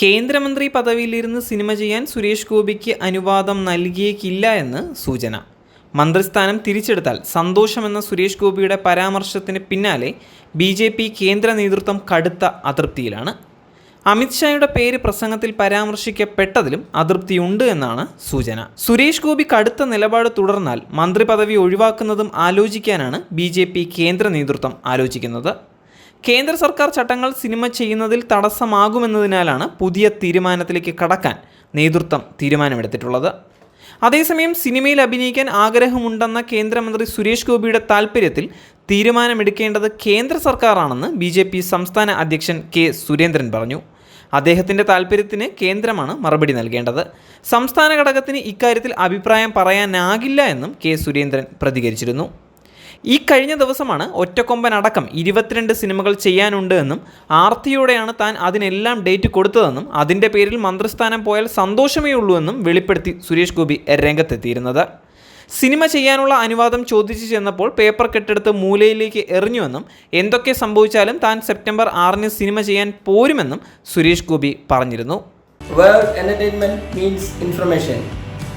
കേന്ദ്രമന്ത്രി പദവിയിലിരുന്ന് സിനിമ ചെയ്യാൻ സുരേഷ് ഗോപിക്ക് അനുവാദം നൽകിയേക്കില്ല എന്ന് സൂചന. മന്ത്രിസ്ഥാനം തിരിച്ചെടുത്താൽ സന്തോഷമെന്ന സുരേഷ് ഗോപിയുടെ പരാമർശത്തിന് പിന്നാലെ ബി ജെ പി കേന്ദ്ര നേതൃത്വം കടുത്ത അതൃപ്തിയിലാണ്. അമിത്ഷായുടെ പേര് പ്രസംഗത്തിൽ പരാമർശിക്കപ്പെട്ടതിലും അതൃപ്തിയുണ്ട് എന്നാണ് സൂചന. സുരേഷ് ഗോപി കടുത്ത നിലപാട് തുടർന്നാൽ മന്ത്രി പദവി ഒഴിവാക്കുന്നതും ആലോചിക്കാനാണ് ബി കേന്ദ്ര നേതൃത്വം ആലോചിക്കുന്നത്. കേന്ദ്ര സർക്കാർ ചട്ടങ്ങൾ സിനിമ ചെയ്യുന്നതിൽ തടസ്സമാകുമെന്നതിനാലാണ് പുതിയ തീരുമാനത്തിലേക്ക് കടക്കാൻ നേതൃത്വം തീരുമാനമെടുത്തിട്ടുള്ളത്. അതേസമയം സിനിമയിൽ അഭിനയിക്കാൻ ആഗ്രഹമുണ്ടെന്ന കേന്ദ്രമന്ത്രി സുരേഷ് ഗോപിയുടെ താൽപ്പര്യത്തിൽ തീരുമാനമെടുക്കേണ്ടത് കേന്ദ്ര സർക്കാരാണെന്ന് ബി ജെ പി സംസ്ഥാന അധ്യക്ഷൻ കെ സുരേന്ദ്രൻ പറഞ്ഞു. അദ്ദേഹത്തിന്റെ താൽപ്പര്യത്തിന് കേന്ദ്രമാണ് മറുപടി നൽകേണ്ടത്. സംസ്ഥാന ഘടകത്തിന് ഇക്കാര്യത്തിൽ അഭിപ്രായം പറയാനാകില്ല എന്നും കെ സുരേന്ദ്രൻ പ്രതികരിച്ചിരുന്നു. ഈ കഴിഞ്ഞ ദിവസമാണ് ഒറ്റക്കൊമ്പൻ അടക്കം ഇരുപത്തിരണ്ട് സിനിമകൾ ചെയ്യാനുണ്ട് എന്നും ആർത്തിയോടെയാണ് താൻ അതിനെല്ലാം ഡേറ്റ് കൊടുത്തതെന്നും അതിന്റെ പേരിൽ മന്ത്രിസ്ഥാനം പോയാൽ സന്തോഷമേ ഉള്ളൂ എന്നും വെളിപ്പെടുത്തി സുരേഷ് ഗോപി രംഗത്തെത്തിയിരുന്നത് സിനിമ ചെയ്യാനുള്ള അനുവാദം ചോദിച്ചു ചെന്നപ്പോൾ പേപ്പർ കെട്ടെടുത്ത് മൂലയിലേക്ക് എറിഞ്ഞുവെന്നും എന്തൊക്കെ സംഭവിച്ചാലും താൻ സെപ്റ്റംബർ ആറിന് സിനിമ ചെയ്യാൻ പോരുമെന്നും സുരേഷ് ഗോപി പറഞ്ഞിരുന്നു where entertainment means information.